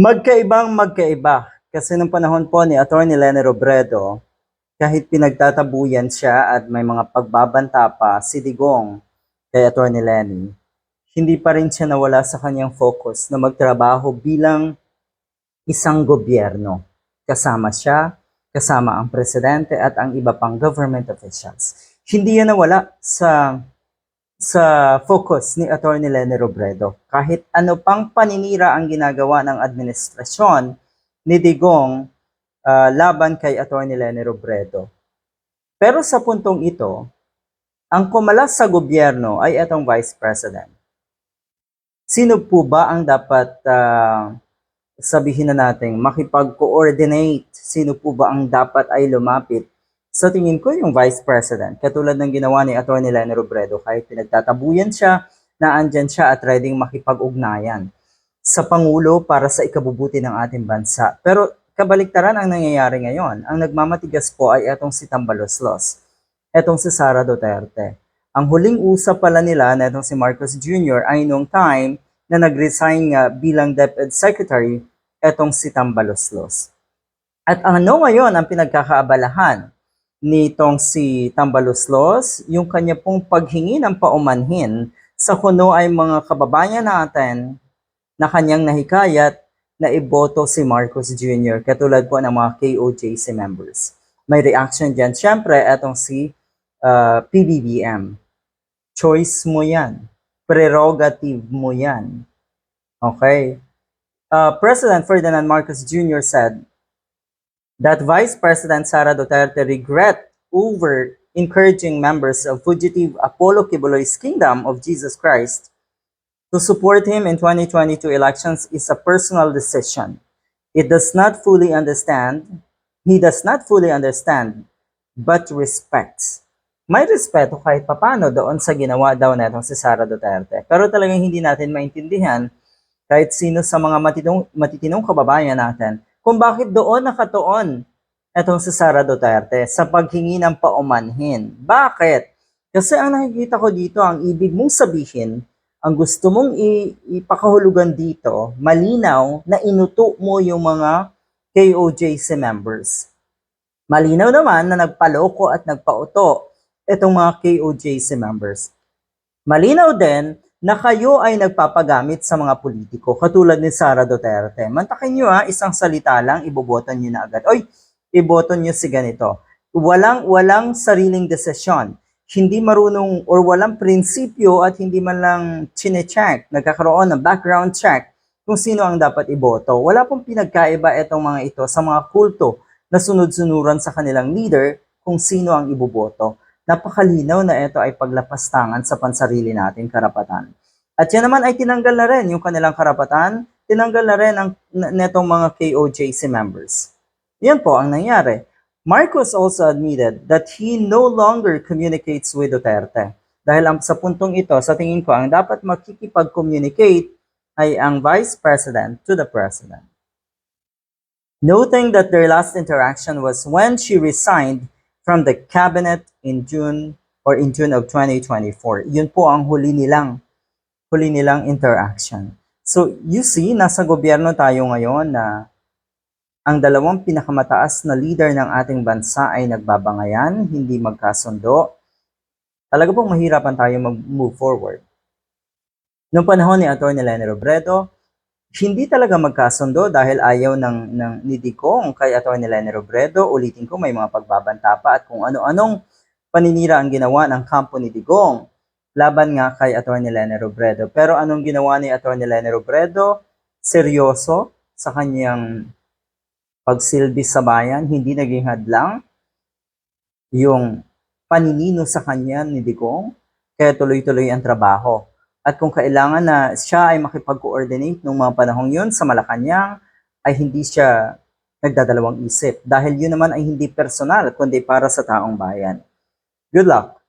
Magkaibang magkaiba. Kasi nung panahon po ni Atty. Lene Robredo, kahit pinagtatabuyan siya at may mga pagbabanta pa si Digong kay Atty. Lene, hindi pa rin siya nawala sa kanyang focus na magtrabaho bilang isang gobyerno. Kasama siya, kasama ang presidente at ang iba pang government officials. Hindi yan nawala sa sa focus ni Atty. Lene Robredo. Kahit ano pang paninira ang ginagawa ng administrasyon ni Digong ah, laban kay Atty. Lene Robredo. Pero sa puntong ito, ang kumalas sa gobyerno ay itong Vice President. Sino po ba ang dapat ah, sabihin na natin makipag-coordinate? Sino po ba ang dapat ay lumapit sa tingin ko yung Vice President, katulad ng ginawa ni Atty. Lene Robredo, kahit pinagtatabuyan siya, na andyan siya at ready makipag-ugnayan sa Pangulo para sa ikabubuti ng ating bansa. Pero kabaliktaran ang nangyayari ngayon. Ang nagmamatigas po ay etong si Tambaloslos, etong si Sara Duterte. Ang huling usap pala nila na etong si Marcos Jr. ay nung time na nag-resign nga bilang DepEd Secretary etong si Tambaloslos. At ano ngayon ang pinagkakaabalahan nitong si Tambaloslos, yung kanya pong paghingi ng paumanhin sa kuno ay mga kababayan natin na kanyang nahikayat na iboto si Marcos Jr. katulad po ng mga KOJC members. May reaction dyan. Siyempre, etong si uh, PBBM. Choice mo yan. Prerogative mo yan. Okay? Uh, President Ferdinand Marcos Jr. said, that Vice President Sara Duterte regret over encouraging members of fugitive Apollo Kibuloy's Kingdom of Jesus Christ to support him in 2022 elections is a personal decision. It does not fully understand, he does not fully understand, but respects. May respeto kahit papano doon sa ginawa daw netong si Sara Duterte. Pero talagang hindi natin maintindihan kahit sino sa mga matitinong, matitinong kababayan natin kung bakit doon nakatuon etong si Sara Duterte sa paghingi ng paumanhin. Bakit? Kasi ang nakikita ko dito, ang ibig mong sabihin, ang gusto mong ipakahulugan dito, malinaw na inuto mo yung mga KOJC members. Malinaw naman na nagpaloko at nagpauto itong mga KOJC members. Malinaw din na kayo ay nagpapagamit sa mga politiko, katulad ni Sara Duterte. Mantakin nyo ha, isang salita lang, iboboto nyo na agad. Oy, iboto nyo si ganito. Walang, walang sariling desisyon. Hindi marunong or walang prinsipyo at hindi man lang chine-check, nagkakaroon ng background check kung sino ang dapat iboto. Wala pong pinagkaiba itong mga ito sa mga kulto na sunod-sunuran sa kanilang leader kung sino ang iboboto napakalinaw na ito ay paglapastangan sa pansarili nating karapatan. At yan naman ay tinanggal na rin yung kanilang karapatan, tinanggal na rin ang netong mga KOJC members. Yan po ang nangyari. Marcos also admitted that he no longer communicates with Duterte. Dahil ang, sa puntong ito, sa tingin ko, ang dapat makikipag-communicate ay ang Vice President to the President. Noting that their last interaction was when she resigned from the cabinet in June or in June of 2024. Yun po ang huli nilang huli nilang interaction. So, you see, nasa gobyerno tayo ngayon na ang dalawang pinakamataas na leader ng ating bansa ay nagbabangayan, hindi magkasundo. Talaga pong mahirapan tayo mag-move forward. Noong panahon ni Atty. Lene Robredo, hindi talaga magkasundo dahil ayaw ng, ng ni Digong kay Atty. Lene Robredo. Ulitin ko, may mga pagbabanta pa at kung ano-anong paninira ang ginawa ng kampo ni Digong laban nga kay Atty. Lene Robredo. Pero anong ginawa ni Atty. Lene Robredo? Seryoso sa kanyang pagsilbi sa bayan, hindi naging hadlang yung paninino sa kanya ni Digong, kaya tuloy-tuloy ang trabaho. At kung kailangan na siya ay makipag-coordinate nung mga panahong yun sa Malacanang, ay hindi siya nagdadalawang isip. Dahil yun naman ay hindi personal, kundi para sa taong bayan. Good luck!